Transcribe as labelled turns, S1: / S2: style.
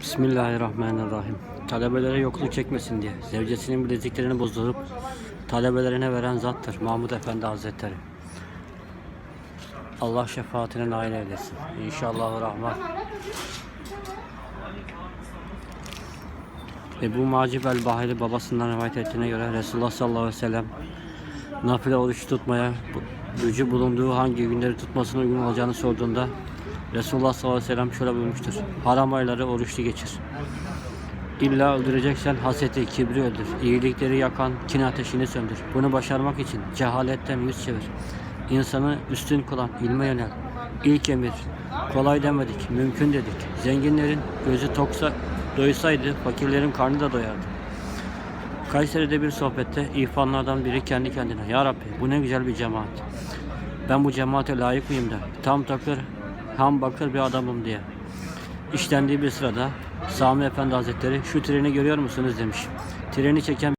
S1: Bismillahirrahmanirrahim. Talebelere yokluk çekmesin diye zevcesinin bileziklerini bozdurup talebelerine veren zattır Mahmud Efendi Hazretleri. Allah şefaatine nail eylesin. İnşallah rahman. Ebu Macib el-Bahili babasından rivayet ettiğine göre Resulullah sallallahu aleyhi ve sellem nafile oruç tutmaya gücü bulunduğu hangi günleri tutmasına uygun olacağını sorduğunda Resulullah sallallahu aleyhi ve sellem şöyle buyurmuştur. Haram ayları oruçlu geçir. İlla öldüreceksen haseti, kibri öldür. İyilikleri yakan kin ateşini söndür. Bunu başarmak için cehaletten yüz çevir. İnsanı üstün kılan ilme yönel. İlk emir, kolay demedik, mümkün dedik. Zenginlerin gözü toksa, doysaydı fakirlerin karnı da doyardı. Kayseri'de bir sohbette ihvanlardan biri kendi kendine Ya Rabbi bu ne güzel bir cemaat. Ben bu cemaate layık mıyım da tam takır ham bakır bir adamım diye. İşlendiği bir sırada Sami Efendi Hazretleri şu treni görüyor musunuz demiş. Treni çeken